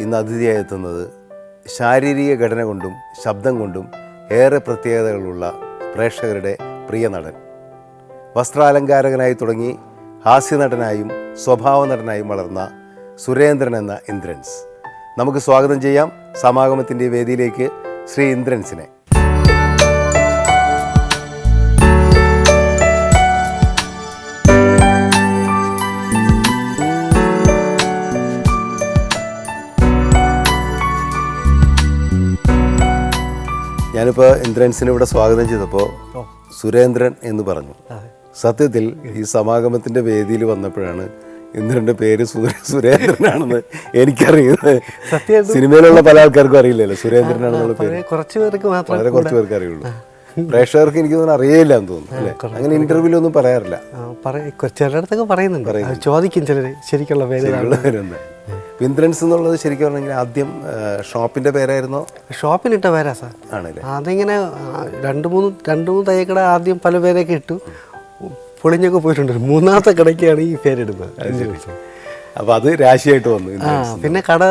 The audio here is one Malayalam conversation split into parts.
ഇന്ന് അതിഥിയായി എത്തുന്നത് ശാരീരിക ഘടന കൊണ്ടും ശബ്ദം കൊണ്ടും ഏറെ പ്രത്യേകതകളുള്ള പ്രേക്ഷകരുടെ പ്രിയ നടൻ. വസ്ത്രാലങ്കാരകനായി തുടങ്ങി ഹാസ്യനടനായും സ്വഭാവ നടനായും വളർന്ന സുരേന്ദ്രൻ എന്ന ഇന്ദ്രൻസ്. നമുക്ക് സ്വാഗതം ചെയ്യാം സമാഗമത്തിന്റെ വേദിയിലേക്ക് ശ്രീ ഇന്ദ്രൻസിനെ. ഞാനിപ്പോൾ ഇന്ദ്രൻസിനെ ഇവിടെ സ്വാഗതം ചെയ്തപ്പോൾ സുരേന്ദ്രൻ എന്ന് പറഞ്ഞു. സത്യത്തിൽ ഈ സമാഗമത്തിന്റെ വേദിയിൽ വന്നപ്പോഴാണ് ഇന്ദ്രന്റെ പേര് സുരേന്ദ്രൻ സുരേന്ദ്രനാണെന്ന് എനിക്കറിയുന്നത്. സത്യം സിനിമയിലുള്ള പല ആൾക്കാർക്കും അറിയില്ലല്ലോ സുരേന്ദ്രനാണെന്നുള്ള പേര്. വളരെ കുറച്ച് പേർക്ക് മാത്രം വളരെ കുറച്ച് പേർക്ക് അറിയുള്ളൂ. പ്രേക്ഷകർക്ക് എനിക്ക് തോന്നുന്നു അറിയില്ല എന്ന് തോന്നുന്നു അല്ലേ? അങ്ങനെ ഇന്റർവ്യൂലൊന്നും പറയാറില്ല. ആ, പറയ- കൊ- ചിലയിടത്തൊക്കെ പറയുന്നുണ്ട്. ചോദിക്കും ചിലര് ശരിക്കുള്ള പേര് ഇന്ദ്രൻസ് എന്നുള്ളത് ശരിക്കും പറഞ്ഞെങ്കിൽ ആദ്യം ഷോപ്പിന്റെ ഷോപ്പിന്റെ പേരായിരുന്നോ? ഷോപ്പിലിട്ട പേരാ സാർ. ആണല്ലേ? അതിങ്ങനെ രണ്ട് മൂന്ന് രണ്ട് മൂന്ന് തയ്യക്കട ആദ്യം പല പേരൊക്കെ ഇട്ടു. പൊളിഞ്ഞൊക്കെ പോയിട്ടുണ്ട്. മൂന്നാമത്തെ കടയ്ക്കാണ് ഈ പേരിടുന്നത്. അപ്പോൾ അത് രാശിയായിട്ട് വന്നു. പിന്നെ കട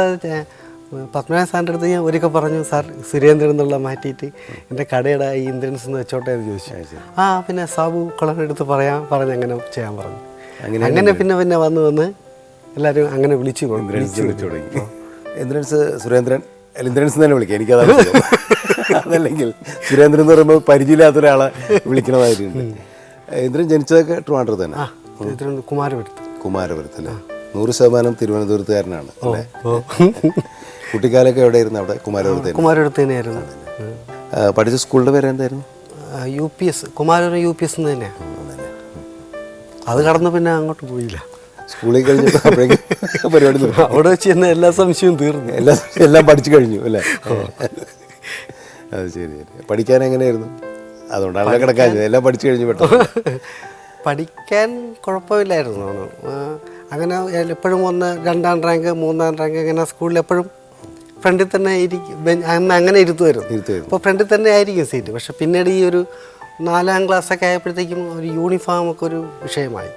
പത്മനാഭ സാറിന്റെ അടുത്ത് ഞാൻ ഒരിക്കൽ പറഞ്ഞു സാർ സുരേന്ദ്രൻ എന്നുള്ള മാറ്റിയിട്ട് എന്റെ കടയുടെ ഈ ഇന്ദ്രൻസ് എന്ന് വെച്ചോട്ടെ എന്ന് ചോദിച്ചു. ആ പിന്നെ സാബു കളർ എടുത്ത് പറയാം പറഞ്ഞ് അങ്ങനെ ചെയ്യാൻ പറഞ്ഞു. അങ്ങനെ പിന്നെ പിന്നെ വന്ന് വന്ന് എല്ലാവരും അങ്ങനെ വിളിച്ചു വിളിച്ചു തുടങ്ങി. ഇന്ദ്രൻസ് സുരേന്ദ്രൻ ഇന്ദ്രൻസ് തന്നെ വിളിക്കുക എനിക്കതാണ് സുഖം. അതല്ലെങ്കിൽ സുരേന്ദ്രൻ എന്ന് പറയുമ്പോൾ പരിചയമില്ലാത്ത ഒരാളെ വിളിക്കണമായിട്ടുണ്ട് ഇന്ദ്രൻ ജനിച്ചതൊക്കെ ട്രിവാൻഡ്രത്ത് തന്നെ. കുമാരപുരത്ത്. കുമാരപുരത്ത് അല്ലേ? നൂറ് ശതമാനം തിരുവനന്തപുരത്തുകാരനാണ് അല്ലേ? കുട്ടിക്കാലൊക്കെ എവിടെയായിരുന്നു അവിടെ കുമാരപുരത്ത് കുമാരപുരത്ത് തന്നെയായിരുന്നു. പഠിച്ച സ്കൂളിന്റെ പേര് എന്തായിരുന്നു? U P S Kumarapuram U P S എന്ന് തന്നെയാണ് അത് കടന്ന് പിന്നെ അങ്ങോട്ട് പോയില്ല. സ്കൂളിൽ കഴിഞ്ഞപ്പോൾ അപ്പോഴേക്കും പരിപാടി അവിടെ വെച്ച് തന്നെ എല്ലാ സംശയവും തീർന്നു. എല്ലാ എല്ലാം പഠിച്ചു കഴിഞ്ഞു അല്ലേ? അത് ശരി ശരി. പഠിക്കാൻ എങ്ങനെയായിരുന്നു? അതുകൊണ്ടാണ് കിടക്കാൻ എല്ലാം പഠിച്ചു കഴിഞ്ഞു പെട്ടെന്ന്. പഠിക്കാൻ കുഴപ്പമില്ലായിരുന്നു. അങ്ങനെ എപ്പോഴും ഒന്ന് രണ്ടാം റാങ്ക് മൂന്നാം റാങ്ക് അങ്ങനെ സ്കൂളിൽ എപ്പോഴും ഫ്രണ്ടിൽ തന്നെ ഇരിക്കും. അന്ന് അങ്ങനെ ഇരുത്തുമായിരുന്നു. അപ്പോൾ ഫ്രണ്ടിൽ തന്നെ ആയിരിക്കും സീറ്റ് പക്ഷെ പിന്നീട് ഈ ഒരു നാലാം ക്ലാസ്സൊക്കെ ആയപ്പോഴത്തേക്കും ഒരു യൂണിഫോം ഒക്കെ ഒരു വിഷയമായി.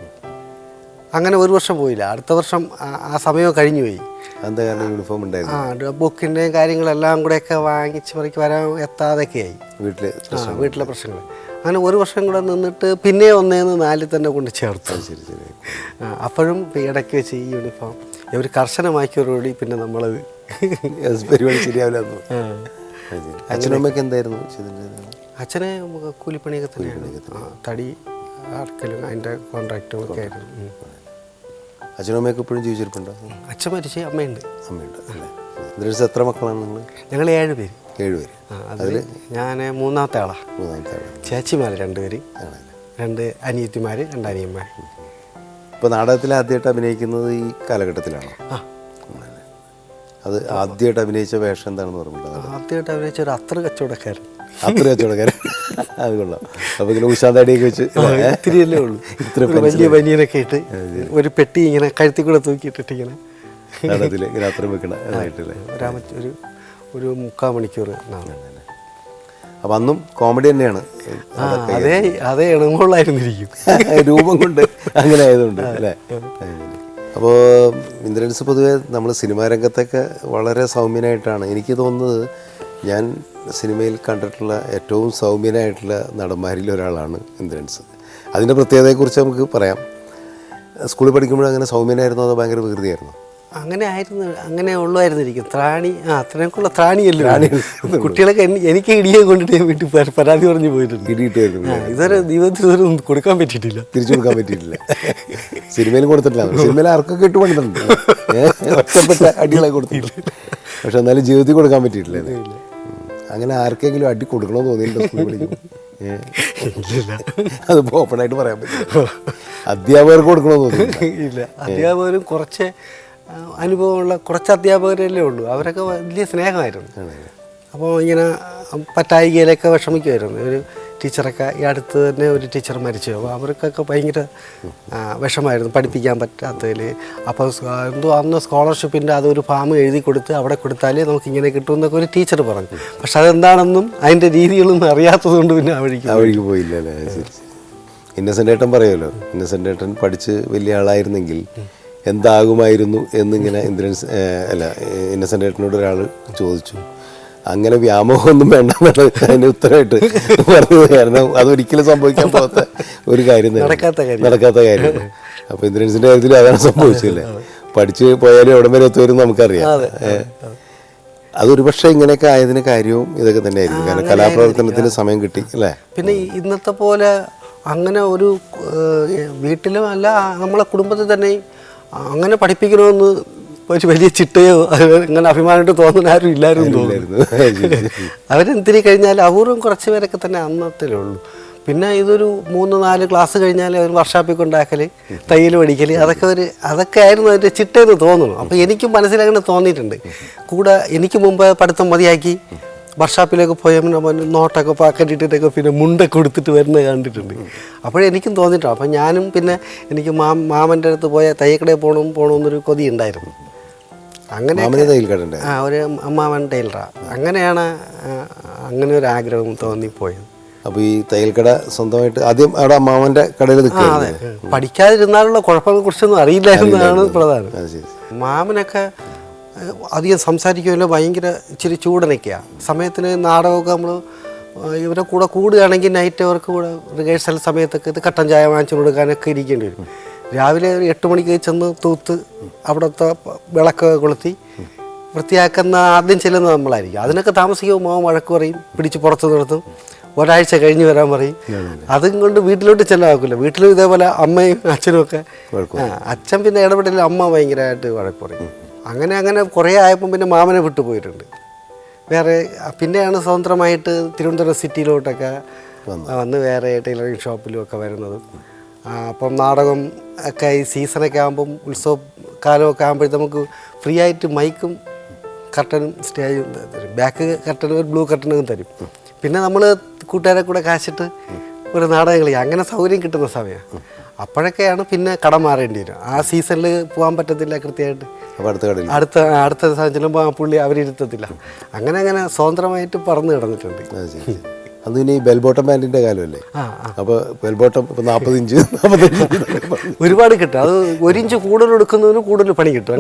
അങ്ങനെ ഒരു വർഷം പോയില്ല. അടുത്ത വർഷം ആ- സമയം കഴിഞ്ഞു പോയി. എന്താ കാരണം യൂണിഫോം ഉണ്ടായിരുന്നു? ആ ബുക്കിന്റെയും കാര്യങ്ങളെല്ലാം കൂടെയൊക്കെ വാങ്ങിച്ച് പറയ്ക്ക് വരാൻ എത്താതെയൊക്കെയായി വീട്ടിൽ വീട്ടിലെ പ്രശ്നങ്ങൾ അങ്ങനെ ഒരു വർഷം കൂടെ നിന്നിട്ട് പിന്നെ ഒന്നേന്ന് നാലിൽ തന്നെ കൊണ്ട് ചേർത്തു. ശരി ശരി. അപ്പോഴും ഇടയ്ക്ക് വെച്ച് ഈ യൂണിഫോം ഇവർ കർശനമാക്കിയോടുകൂടി പിന്നെ നമ്മളത് പരിപാടി ശരിയാവില്ല എന്ന്. തോന്നുന്നു. അത് ശരി. അച്ഛനും അമ്മയൊക്കെ എന്തായിരുന്നു? അച്ഛനെ കൂലിപ്പണിയൊക്കെ തന്നെയാണ് തടി അടക്കലും അതിന്റെ കോൺട്രാക്റ്റും ഒക്കെ ആയിരുന്നു. അച്ഛനും അമ്മയൊക്കെ ഇപ്പോഴും ജീവിച്ചിരിപ്പുണ്ടോ? അച്ഛൻ മരിച്ച് അമ്മയുണ്ട്. അമ്മയുണ്ട് അല്ലേ? ഇതിൽ എത്ര മക്കളാണ് നിങ്ങൾ? ഞങ്ങൾ ഏഴ് പേര്. ഏഴുപേര് പേര്. അതിൽ ഞാൻ മൂന്നാമത്തെ ആളാണ് മൂന്നാമത്തെ ആളാണ്. ചേച്ചിമാർ രണ്ടുപേര് രണ്ട് അനിയത്തിമാർ രണ്ട് അനിയന്മാർ ഇപ്പോൾ നാടകത്തിൽ ആദ്യമായിട്ട് അഭിനയിക്കുന്നത് ഈ കാലഘട്ടത്തിലാണോ. അത് ആദ്യമായിട്ട് അഭിനയിച്ച വേഷം എന്താണെന്ന് പറഞ്ഞിട്ടുള്ളത് ആദ്യമായിട്ട് അഭിനയിച്ച ഒരു അത്ര കച്ചവടക്കാരൻ. അത്ര കച്ചവടക്കാരൻ. അത് കൊള്ളാം. അപ്പോൾ ഇങ്ങനെ ഉഷാന്തടിയൊക്കെ വെച്ച് ഇത്രയല്ലേ ഇത്തിരിയല്ലേ ഉള്ളൂ. ഇത്ര വലിയ ബനിയനൊക്കെ ഇട്ട് ഒരു പെട്ടി ഇങ്ങനെ കഴുത്തി കൂടെ തൂക്കിയിട്ടിട്ട് ഇങ്ങനെ. നാടകത്തിൽ ഇങ്ങനെ അത്ര വെക്കണ അതായിട്ടല്ലേ ഒരു ഒരു മുക്കാൽ മണിക്കൂർ അപ്പം അന്നും കോമഡി തന്നെയാണ്. അതേ അതേ ഇണങ്ങുള്ളായിരുന്നിരിക്കും. രൂപം കൊണ്ട് അങ്ങനെ ആയതുകൊണ്ട് അല്ലേ? അപ്പോൾ ഇന്ദ്രൻസ് പൊതുവെ നമ്മൾ സിനിമാ രംഗത്തൊക്കെ വളരെ സൗമ്യനായിട്ടാണ്. എനിക്ക് തോന്നുന്നത് ഞാൻ സിനിമയിൽ കണ്ടിട്ടുള്ള ഏറ്റവും സൗമ്യനായിട്ടുള്ള നടന്മാരിൽ ഒരാളാണ് ഇന്ദ്രൻസ് അതിന്റെ പ്രത്യേകതയെക്കുറിച്ച് നമുക്ക് പറയാം. സ്കൂളിൽ പഠിക്കുമ്പോൾ അങ്ങനെ സൗമ്യനായിരുന്നോ അതോ ഭയങ്കര വികൃതിയായിരുന്നു? അങ്ങനെ ആയിരുന്നു അങ്ങനെ ഉള്ളായിരുന്നിരിക്കും ത്രാണി ആ അത്രയൊക്കെയുള്ള ത്രാണിയല്ലേ. കുട്ടികളൊക്കെ എനിക്ക് ഇടിയെ കൊണ്ടിട്ട് ഞാൻ വീട്ടിൽ പരാ- പരാതി പറഞ്ഞു പോയിട്ടുണ്ട്. കിട്ടിയിട്ടായിരുന്നു ആ, ഇതുവരെ ജീവിതത്തിൽ ഇതുവരെ ഒന്നും കൊടുക്കാൻ പറ്റിയിട്ടില്ല. തിരിച്ചു കൊടുക്കാൻ പറ്റിയിട്ടില്ല. സിനിമയിൽ കൊടുത്തിട്ടില്ല. സിനിമയിൽ ആർക്കൊക്കെ ഇട്ട് കൊണ്ടിട്ടുണ്ട്. ഒറ്റപ്പെട്ട അടികളെ കൊടുത്തിട്ടില്ല പക്ഷെ എന്നാലും ജീവിതത്തിൽ കൊടുക്കാൻ പറ്റിയിട്ടില്ല. അങ്ങനെ ആർക്കെങ്കിലും അടി കൊടുക്കണമെന്ന് തോന്നിയിട്ടുണ്ട് പഠിക്കുമ്പോൾ അത് ഓപ്പൺ ആയിട്ട് പറയാൻ പറ്റില്ല. അധ്യാപകർക്ക് കൊടുക്കണമെന്ന് തോന്നിയില്ല ഇല്ല. അധ്യാപകരും കുറച്ച് അനുഭവമുള്ള കുറച്ച് അധ്യാപകരല്ലേ ഉള്ളൂ. അവരൊക്കെ വലിയ സ്നേഹമായിരുന്നു. അപ്പോൾ ഇങ്ങനെ പറ്റായികയിലൊക്കെ വിഷമിക്കുമായിരുന്നു ഒരു ടീച്ചറൊക്കെ ഈ അടുത്ത് തന്നെ ഒരു ടീച്ചർ മരിച്ചു. അപ്പോൾ അവർക്കൊക്കെ ഭയങ്കര വിഷമായിരുന്നു പഠിപ്പിക്കാൻ പറ്റാത്തതിൽ അപ്പോൾ എന്തോ അന്ന് സ്കോളർഷിപ്പിന്റെ അതൊരു ഫാം എഴുതി കൊടുത്ത് അവിടെ കൊടുത്താലേ നമുക്ക് ഇങ്ങനെ കിട്ടും എന്നൊക്കെ ഒരു ടീച്ചർ പറഞ്ഞു. പക്ഷെ അതെന്താണെന്നും അതിന്റെ രീതികളൊന്നും അറിയാത്തത് കൊണ്ട് പിന്നെ അവഴിക്ക് അവഴിക്ക് പോയില്ല. അല്ലേ ഇന്നസെന്റ് ഏട്ടൻ പറയുമല്ലോ ഇന്നസെന്റ് ഏട്ടൻ പഠിച്ച് വലിയ ആളായിരുന്നെങ്കിൽ എന്താകുമായിരുന്നു എന്നിങ്ങനെ ഇന്ദ്രൻസ് അല്ല ഇന്നസെന്റ് ഏട്ടനോട് ഒരാൾ ചോദിച്ചു. അങ്ങനെ വ്യാമോഹമൊന്നും വേണ്ട എന്നുള്ളത് അതിന് ഉത്തരമായിട്ട് പറഞ്ഞത്. കാരണം അതൊരിക്കലും സംഭവിക്കാൻ പോകാത്ത ഒരു കാര്യം. നടക്കാത്ത കാര്യം. ഇന്ദ്രൻസിന്റെ അപ്പോൾ ഇന്ദ്രൻസിന്റെ കാര്യത്തിൽ അതാണ് സംഭവിച്ചല്ലേ പഠിച്ച് പോയാലും എവിടെ വരെ എത്തുവരും നമുക്കറിയാം. അതൊരു പക്ഷേ ഇങ്ങനെയൊക്കെ ആയതിന് കാര്യവും ഇതൊക്കെ തന്നെയായിരിക്കും. കാരണം കലാപ്രവർത്തനത്തിന് സമയം കിട്ടി അല്ലേ? പിന്നെ ഇന്നത്തെ പോലെ അങ്ങനെ ഒരു വീട്ടിലും അല്ല നമ്മളെ കുടുംബത്തിൽ തന്നെ അങ്ങനെ പഠിപ്പിക്കണമെന്ന് ഒരു വലിയ ചിട്ടയോ അങ്ങനെ അഭിമാനമായിട്ട് തോന്നുന്ന ആരും ഇല്ലായിരുന്നു തോന്നുന്നു. അവരെന്തിരി കഴിഞ്ഞാൽ അപൂർവം കുറച്ച് പേരൊക്കെ തന്നെ അന്നത്തിലേ ഉള്ളൂ. പിന്നെ ഇതൊരു മൂന്ന് നാല് ക്ലാസ് കഴിഞ്ഞാൽ അവർ വർഷാപ്പിൽ കൊണ്ടാക്കൽ തയ്യൽ പഠിക്കൽ അതൊക്കെ ഒരു അതൊക്കെ ആയിരുന്നു അതിന്റെ ചിട്ടയെന്ന് തോന്നുന്നു. അപ്പോൾ എനിക്കും മനസ്സിലങ്ങനെ തോന്നിയിട്ടുണ്ട്. കൂടെ എനിക്ക് മുമ്പ് പഠിത്തം മതിയാക്കി വർഷാപ്പിലേക്ക് പോയ പിന്നെ നോട്ടൊക്കെ പാക്കറ്റ് ഇട്ടിട്ടൊക്കെ പിന്നെ മുണ്ടൊക്കെ കൊടുത്തിട്ട് വരുന്നത് കണ്ടിട്ടുണ്ട്. അപ്പോഴേ എനിക്കും തോന്നിയിട്ടുണ്ട്. അപ്പം ഞാനും പിന്നെ എനിക്ക് മാ മാമന്റെ അടുത്ത് പോയ തയ്യക്കടയിൽ പോകണം പോകണമെന്നൊരു കൊതി ഉണ്ടായിരുന്നു. അങ്ങനെ ആ ഒരു അമ്മാവൻ ടൈലറാ അങ്ങനെയാണ് അങ്ങനെ ഒരു ആഗ്രഹം തോന്നിപ്പോയത്. അപ്പോൾ ഈ തയ്യൽക്കട സ്വന്തമായിട്ട് ആദ്യം അവിടെ അമ്മാവന്റെ കടയിൽ അതെ. പഠിക്കാതിരുന്നാലുള്ള കുഴപ്പങ്ങളെ കുറിച്ചൊന്നും അറിയില്ലായിരുന്നതാണ് പ്രധാനം. മാമനൊക്കെ അധികം സംസാരിക്കുമല്ലോ ഭയങ്കര ഇച്ചിരി ചൂടനൊക്കെയാണ് സമയത്തിന് നാടകമൊക്കെ നമ്മൾ ഇവരെ കൂടെ കൂടുകയാണെങ്കിൽ നൈറ്റ് അവർക്ക് കൂടെ റിഹേഴ്സൽ സമയത്തൊക്കെ ഇത് കട്ടൻ ചായ വാങ്ങിച്ചു കൊടുക്കാനൊക്കെ ഇരിക്കേണ്ടി വരും. രാവിലെ ഒരു എട്ട് മണിക്ക് ചെന്ന് തൂത്ത് അവിടുത്തെ വിളക്ക് കൊളുത്തി വൃത്തിയാക്കുന്ന ആദ്യം ചെല്ലുന്നത് നമ്മളായിരിക്കും. അതിനൊക്കെ താമസിക്കുമ്പോൾ മോൻ വഴക്ക് പറയും പിടിച്ച് പുറത്ത് നിർത്തും ഒരാഴ്ച കഴിഞ്ഞ് വരാൻ പറയും. അതും കൊണ്ട് വീട്ടിലോട്ട് ചെല്ലാക്കില്ല വീട്ടിലും ഇതേപോലെ അമ്മയും അച്ഛനും ഒക്കെ അച്ഛൻ പിന്നെ ഇടപെടില്ല അമ്മ ഭയങ്കരമായിട്ട് വഴക്ക് പറയും. അങ്ങനെ അങ്ങനെ കുറേ ആയപ്പം പിന്നെ മാമനെ വിട്ടു പോയിട്ടുണ്ട്. വേറെ പിന്നെയാണ് സ്വതന്ത്രമായിട്ട് തിരുവനന്തപുരം സിറ്റിയിലോട്ടൊക്കെ വന്ന് വേറെ ടൈലറിങ് ഷോപ്പിലും ഒക്കെ വരുന്നത്. അപ്പം നാടകം ഒക്കെ ഈ സീസണൊക്കെ ആകുമ്പം ഉത്സവ കാലമൊക്കെ ആകുമ്പോഴത്തെ നമുക്ക് ഫ്രീ ആയിട്ട് മൈക്കും കർട്ടനും സ്റ്റേജും തരും. ബാക്ക് കർട്ടനും ഒരു ബ്ലൂ കർട്ടനും തരും. പിന്നെ നമ്മൾ കൂട്ടുകാരെ കൂടെ കാശിട്ട് ഒരു നാടകം കളി അങ്ങനെ സൗകര്യം കിട്ടുന്ന സമയമാണ് അപ്പോഴൊക്കെയാണ് പിന്നെ കടം മാറേണ്ടി വരും ആ സീസണിൽ പോകാൻ പറ്റത്തില്ല കൃത്യമായിട്ട്. അടുത്ത അടുത്ത ചെല്ലുമ്പോൾ ആ പുള്ളി അവരിരുത്തത്തില്ല അങ്ങനെ അങ്ങനെ സ്വതന്ത്രമായിട്ട് പറന്ന് കിടന്നിട്ടുണ്ട്. അന്ന് പിന്നെ ഈ ബെൽബോട്ടം പാന്റിന്റെ കാലമല്ലേ? അപ്പോൾ ബെൽബോട്ടം ഇപ്പോൾ നാൽപ്പത് ഇഞ്ച് നാൽപ്പത്തഞ്ച് ഇഞ്ച് ഒരുപാട് കിട്ടും. അത് ഒരിഞ്ച് കൂടുതൽ എടുക്കുന്നതിന് കൂടുതൽ പണി കിട്ടും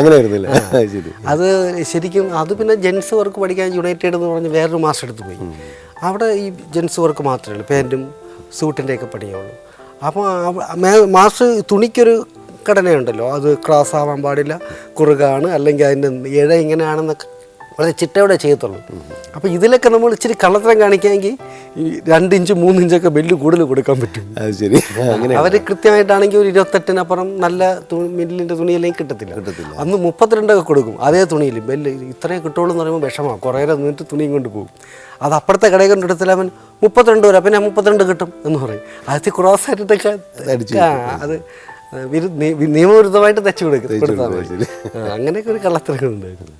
അങ്ങനെ ആയിരുന്നില്ല അത് ശരി. അത് ശരിക്കും അത് പിന്നെ ജെൻസ് വർക്ക് പഠിക്കാൻ യുണൈറ്റഡ് എന്ന് പറഞ്ഞ് വേറൊരു മാസം എടുത്ത് പോയി. അവിടെ ഈ ജെൻസ് വർക്ക് മാത്രമേ ഉള്ളൂ. പാന്റും സൂട്ടിന്റെ ഒക്കെ പണിയുള്ളൂ അപ്പോൾ മാസ് തുണിക്കൊരു ഘടനയുണ്ടല്ലോ. അത് ക്രോസ് ആവാൻ പാടില്ല. കുറുകാണ്. അല്ലെങ്കിൽ അതിന്റെ ഇഴ ഇങ്ങനെയാണെന്നൊക്കെ വളരെ ചിട്ടയോടെ ചെയ്യത്തുള്ളൂ. അപ്പോൾ ഇതിലൊക്കെ നമ്മൾ ഇച്ചിരി കള്ളത്തരം കാണിക്കാമെങ്കിൽ ഈ രണ്ടിഞ്ച് മൂന്നിഞ്ചൊക്കെ ബെല്ല് കൂടുതൽ കൊടുക്കാൻ പറ്റും. അത് ശരി. അങ്ങനെ അവർ കൃത്യമായിട്ടാണെങ്കിൽ ഒരു ഇരുപത്തെട്ടിനപ്പുറം നല്ല തുണി മില്ലിന്റെ തുണിയിലേക്ക് കിട്ടത്തില്ല. കിട്ടത്തില്ല. അന്ന് മുപ്പത്തിരണ്ടൊക്കെ കൊടുക്കും. അതേ തുണിയിൽ ബെല്ല് ഇത്രയും കിട്ടുള്ളൂ എന്ന് പറയുമ്പോൾ വിഷമമാണ് കുറേ നേരം നിന്നിട്ട് തുണിയും കൊണ്ട് പോകും. അത് അപ്പുറത്തെ കടയിൽ കൊണ്ട് എടുത്തില്ല അവൻ മുപ്പത്തിരണ്ട് വരെ. പിന്നെ മുപ്പത്തിരണ്ട് കിട്ടും എന്ന് പറയും. ആദ്യത്തെ ക്രോസ് ആയിട്ടൊക്കെ അത് നിയമവിരുദ്ധമായിട്ട് തെച്ചു കൊടുക്കും അങ്ങനെയൊക്കെ ഒരു കള്ളത്തരങ്ങളുണ്ടായിരുന്നു.